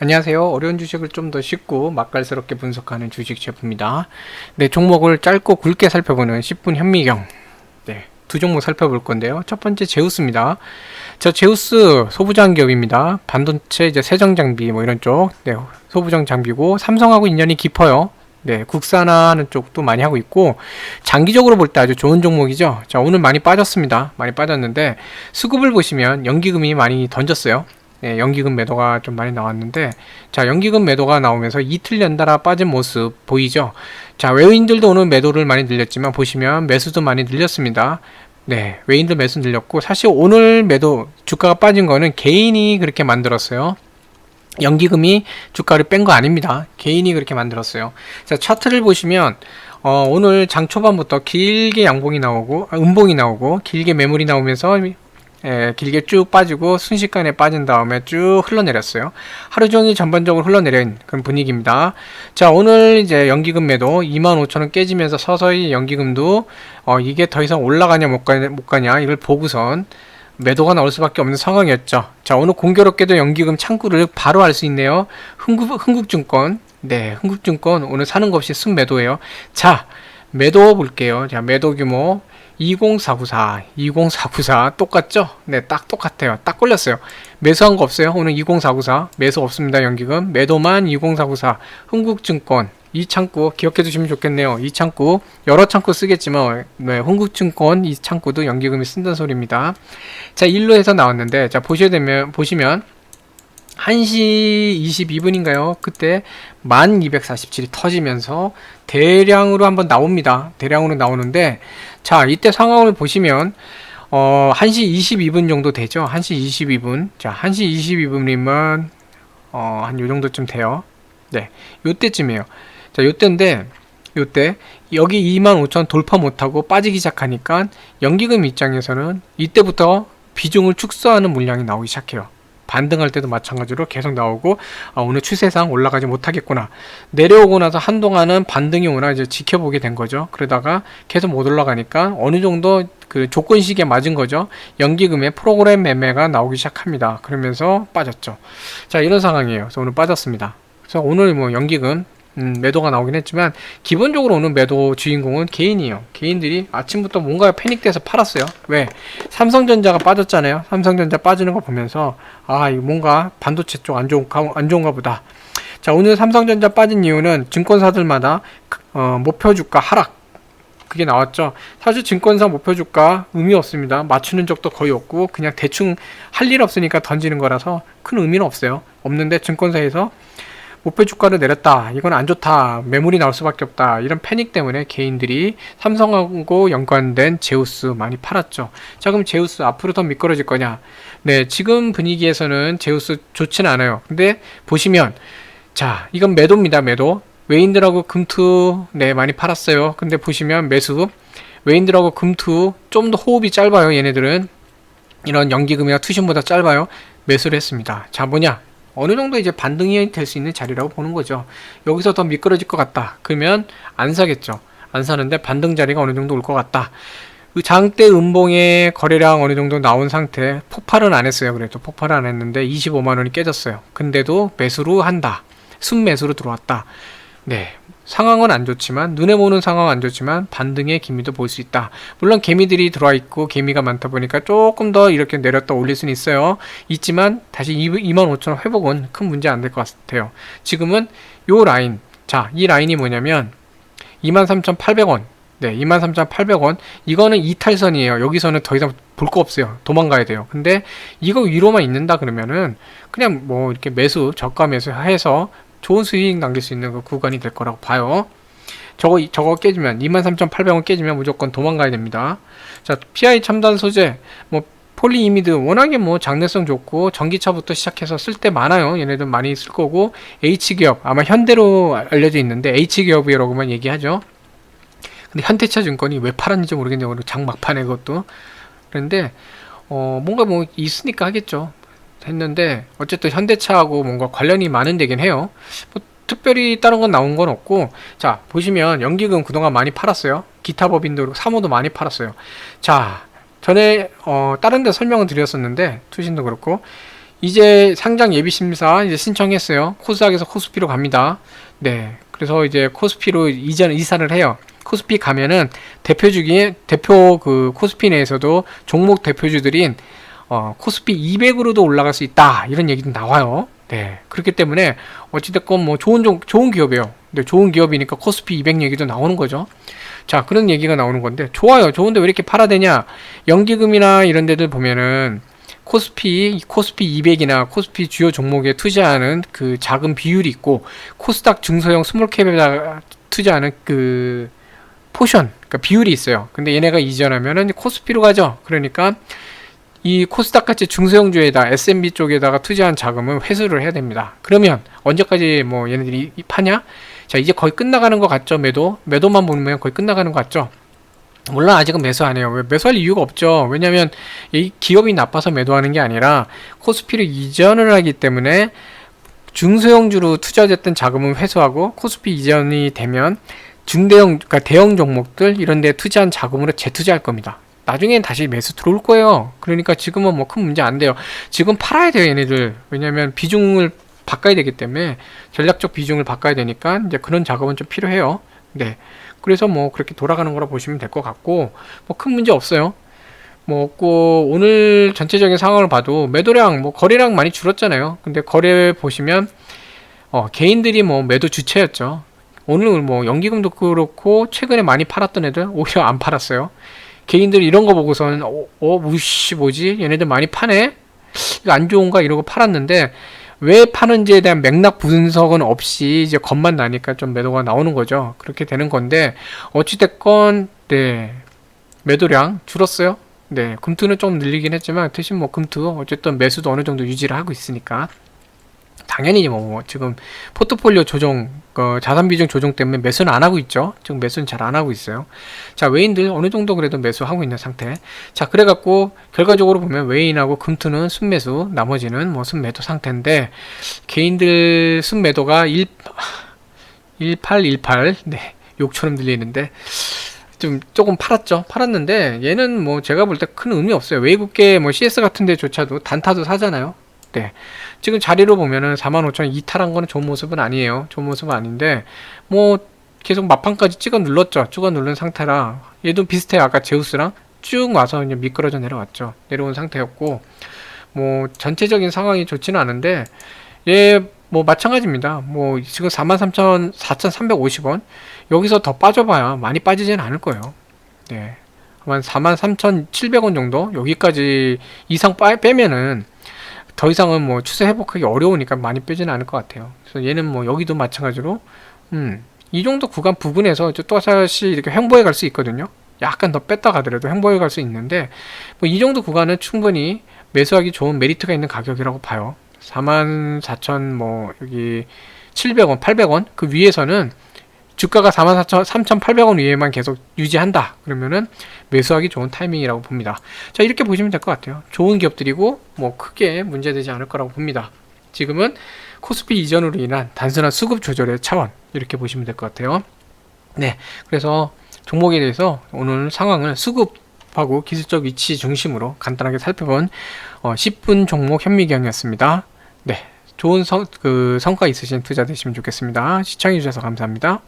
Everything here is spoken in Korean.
안녕하세요. 어려운 주식을 좀 더 쉽고 맛깔스럽게 분석하는 주식 셰프입니다. 네, 종목을 짧고 굵게 살펴보는 10분 현미경. 네, 두 종목 살펴볼 건데요. 첫 번째 제우스입니다. 저 제우스 소부장 기업입니다. 반도체 이제 세정 장비 뭐 이런 쪽. 네, 소부장 장비고 삼성하고 인연이 깊어요. 네, 국산화하는 쪽도 많이 하고 있고 장기적으로 볼 때 아주 좋은 종목이죠. 자, 오늘 많이 빠졌습니다. 많이 빠졌는데 수급을 보시면 연기금이 많이 던졌어요. 네, 연기금 매도가 좀 많이 나왔는데 자 연기금 매도가 나오면서 이틀 연달아 빠진 모습 보이죠? 자 외인들도 오늘 매도를 많이 늘렸지만 보시면 매수도 많이 늘렸습니다. 네 외인들 매수 늘렸고 사실 오늘 매도 주가가 빠진 거는 개인이 그렇게 만들었어요. 연기금이 주가를 뺀 거 아닙니다. 개인이 그렇게 만들었어요. 자 차트를 보시면 어, 오늘 장 초반부터 길게 양봉이 나오고 아, 음봉이 나오고 길게 매물이 나오면서 예, 길게 쭉 빠지고 순식간에 빠진 다음에 쭉 흘러내렸어요. 하루 종일 전반적으로 흘러내린 그런 분위기입니다. 자, 오늘 이제 연기금 매도 25,000원 깨지면서 서서히 연기금도 어, 이게 더 이상 올라가냐 못 가냐, 못 가냐 이걸 보고선 매도가 나올 수밖에 없는 상황이었죠. 자, 오늘 공교롭게도 연기금 창구를 바로 알 수 있네요. 흥국, 흥국증권. 네, 흥국증권 오늘 사는 것 없이 순매도예요. 자, 매도 볼게요. 자, 매도 규모 20494, 20494 똑같죠? 네, 딱 똑같아요. 딱 걸렸어요. 매수한 거 없어요. 오늘 20494 매수 없습니다. 연기금 매도만 20494 흥국증권 이 창구 기억해 두시면 좋겠네요. 이 창구 여러 창구 쓰겠지만 네, 흥국증권 이 창구도 연기금이 쓴다는 소리입니다. 자, 일로 해서 나왔는데 자 보셔야 되면 보시면 1시 22분인가요? 그때 1247이 터지면서 대량으로 한번 나옵니다. 대량으로 나오는데 자, 이때 상황을 보시면 어, 1시 22분 정도 되죠. 1시 22분. 자, 1시 22분이면 어, 한 요 정도쯤 돼요. 네. 요때쯤이에요. 자, 요때인데 요때 여기 25,000 돌파 못 하고 빠지기 시작하니까 연기금 입장에서는 이때부터 비중을 축소하는 물량이 나오기 시작해요. 반등할 때도 마찬가지로 계속 나오고 아, 오늘 추세상 올라가지 못하겠구나. 내려오고 나서 한동안은 반등이 오나 이제 지켜보게 된 거죠. 그러다가 계속 못 올라가니까 어느 정도 그 조건식에 맞은 거죠. 연기금의 프로그램 매매가 나오기 시작합니다. 그러면서 빠졌죠. 자 이런 상황이에요. 그래서 오늘 빠졌습니다. 그래서 오늘 뭐 연기금 음, 매도가 나오긴 했지만 기본적으로 오는 매도 주인공은 개인이에요. 개인들이 아침부터 뭔가 패닉돼서 팔았어요. 왜? 삼성전자가 빠졌잖아요. 삼성전자 빠지는 거 보면서 아, 이거 뭔가 반도체 쪽 안 좋은가 안 좋은가 보다. 자, 오늘 삼성전자 빠진 이유는 증권사들마다 어, 목표 주가 하락 그게 나왔죠. 사실 증권사 목표 주가 의미 없습니다. 맞추는 적도 거의 없고 그냥 대충 할 일 없으니까 던지는 거라서 큰 의미는 없어요. 없는데 증권사에서 목표 주가를 내렸다. 이건 안 좋다. 매물이 나올 수밖에 없다. 이런 패닉 때문에 개인들이 삼성하고 연관된 제우스 많이 팔았죠. 자, 그럼 제우스 앞으로 더 미끄러질 거냐? 네, 지금 분위기에서는 제우스 좋지는 않아요. 근데 보시면 자, 이건 매도입니다. 매도. 외인들하고 금투 네, 많이 팔았어요. 근데 보시면 매수 외인들하고 금투 좀 더 호흡이 짧아요. 얘네들은 이런 연기금이나 투신보다 짧아요. 매수를 했습니다. 자, 뭐냐? 어느 정도 이제 반등이 될 수 있는 자리라고 보는 거죠. 여기서 더 미끄러질 것 같다. 그러면 안 사겠죠. 안 사는데 반등 자리가 어느 정도 올 것 같다. 그 장대 음봉의 거래량 어느 정도 나온 상태 폭발은 안 했어요. 그래도 폭발은 안 했는데 25만 원이 깨졌어요. 근데도 매수로 한다. 순매수로 들어왔다. 네. 상황은 안 좋지만 눈에 보는 상황은 안 좋지만 반등의 기미도 볼 수 있다. 물론 개미들이 들어와 있고 개미가 많다 보니까 조금 더 이렇게 내렸다 올릴 수는 있어요. 있지만 다시 25,000원 회복은 큰 문제 안 될 것 같아요. 지금은 요 라인 자, 이 라인이 뭐냐면 23,800원 네, 23,800원. 이거는 이탈선이에요. 여기서는 더 이상 볼 거 없어요. 도망가야 돼요. 근데 이거 위로만 있는다 그러면은 그냥 뭐 이렇게 매수, 저가 매수 해서 좋은 수익 남길 수 있는 그 구간이 될 거라고 봐요. 저거 저거 깨지면 23,800원 깨지면 무조건 도망가야 됩니다. 자, PI 첨단 소재 뭐 폴리이미드 워낙에 뭐 장래성 좋고 전기차부터 시작해서 쓸 때 많아요. 얘네들 많이 쓸 거고 H기업 아마 현대로 알려져 있는데 H기업이라고만 얘기하죠. 근데 현대차 증권이 왜 팔았는지 모르겠네요. 장 막판에 그것도. 그런데 어 뭔가 뭐 있으니까 하겠죠. 했는데 어쨌든 현대차하고 뭔가 관련이 많은 데긴 해요. 뭐 특별히 다른 건 나온 건 없고 자 보시면 연기금 그동안 많이 팔았어요. 기타 법인도 사모도 많이 팔았어요. 자 전에 어, 다른 데 설명을 드렸었는데 투신도 그렇고 이제 상장 예비 심사 이제 신청했어요. 코스닥에서 코스피로 갑니다. 네. 그래서 이제 코스피로 이전 이사를 해요. 코스피 가면은 대표 주기에 대표 그 코스피 내에서도 종목 대표주들인 어, 코스피 200으로도 올라갈 수 있다 이런 얘기도 나와요. 네 그렇기 때문에 어찌됐건 뭐 좋은 종, 좋은 기업이에요. 근데 좋은 기업이니까 코스피 200 얘기도 나오는 거죠. 자 그런 얘기가 나오는 건데 좋아요. 좋은데 왜 이렇게 팔아대냐? 연기금이나 이런 데들 보면은 코스피 코스피 200이나 코스피 주요 종목에 투자하는 그 자금 비율이 있고 코스닥 중소형 스몰캡에다 투자하는 그 포션 그러니까 비율이 있어요. 근데 얘네가 이전하면은 코스피로 가죠. 그러니까 이 코스닥 같이 중소형주에다 S&P 쪽에다가 투자한 자금은 회수를 해야 됩니다. 그러면 언제까지 뭐 얘네들이 이- 파냐? 자 이제 거의 끝나가는 것 같죠 매도 매도만 보면 거의 끝나가는 것 같죠. 물론 아직은 매수 안 해요. 왜 매수할 이유가 없죠. 왜냐하면 이 기업이 나빠서 매도하는 게 아니라 코스피로 이전을 하기 때문에 중소형주로 투자됐던 자금은 회수하고 코스피 이전이 되면 중대형 그러니까 대형 종목들 이런 데 투자한 자금으로 재투자할 겁니다. 나중엔 다시 매수 들어올 거예요. 그러니까 지금은 뭐 큰 문제 안 돼요. 지금 팔아야 돼요, 얘네들. 왜냐면 비중을 바꿔야 되기 때문에 전략적 비중을 바꿔야 되니까 이제 그런 작업은 좀 필요해요. 네. 그래서 뭐 그렇게 돌아가는 거라 보시면 될 것 같고 뭐 큰 문제 없어요. 뭐 없고 오늘 전체적인 상황을 봐도 매도량 뭐 거래량 많이 줄었잖아요. 근데 거래 보시면 어, 개인들이 뭐 매도 주체였죠. 오늘 뭐 연기금도 그렇고 최근에 많이 팔았던 애들 오히려 안 팔았어요. 개인들이 이런 거 보고서는 어, 어 무시 뭐지? 얘네들 많이 파네? 이거 안 좋은가 이러고 팔았는데 왜 파는지에 대한 맥락 분석은 없이 이제 겁만 나니까 좀 매도가 나오는 거죠. 그렇게 되는 건데 어찌됐건 네 매도량 줄었어요. 네 금투는 좀 늘리긴 했지만 대신 뭐 금투 어쨌든 매수도 어느 정도 유지를 하고 있으니까 당연히 뭐 지금 포트폴리오 조정 어, 자산 비중 조정 때문에 매수는 안 하고 있죠. 지금 매수는 잘 안 하고 있어요. 자 외인들 어느 정도 그래도 매수하고 있는 상태. 자 그래갖고 결과적으로 보면 외인하고 금투는 순매수, 나머지는 뭐 순매도 상태인데 개인들 순매도가 1 1818 네. 욕처럼 들리는데 좀 조금 팔았죠. 팔았는데 얘는 뭐 제가 볼 때 큰 의미 없어요. 외국계 뭐 CS 같은 데조차도 단타도 사잖아요. 네. 지금 자리로 보면은 45,000 이탈한 거는 좋은 모습은 아니에요. 좋은 모습은 아닌데 뭐 계속 마판까지 찍어 눌렀죠. 찍어 누른 상태라 얘도 비슷해요. 아까 제우스랑 쭉 와서 이제 미끄러져 내려왔죠. 내려온 상태였고 뭐 전체적인 상황이 좋지는 않은데 얘 뭐 마찬가지입니다. 뭐 지금 43,000 4,350원 여기서 더 빠져봐야 많이 빠지지는 않을 거예요. 네. 한 43,700원 정도 여기까지 이상 빠, 빼면은 더 이상은 뭐 추세 회복하기 어려우니까 많이 빼지는 않을 것 같아요. 그래서 얘는 뭐 여기도 마찬가지로 음, 이 정도 구간 부근에서 또 다시 이렇게 횡보해 갈 수 있거든요. 약간 더 뺐다 가더라도 횡보해 갈 수 있는데 뭐 이 정도 구간은 충분히 매수하기 좋은 메리트가 있는 가격이라고 봐요. 44,000뭐 여기 700원, 800원 그 위에서는 주가가 44,000, 3,800원 위에만 계속 유지한다. 그러면은 매수하기 좋은 타이밍이라고 봅니다. 자, 이렇게 보시면 될 것 같아요. 좋은 기업들이고 뭐 크게 문제되지 않을 거라고 봅니다. 지금은 코스피 이전으로 인한 단순한 수급 조절의 차원 이렇게 보시면 될 것 같아요. 네, 그래서 종목에 대해서 오늘 상황을 수급 하고 기술적 위치 중심으로 간단하게 살펴본 어, 10분 종목 현미경이었습니다. 네, 좋은 성, 그 성과 있으신 투자 되시면 좋겠습니다. 시청해주셔서 감사합니다.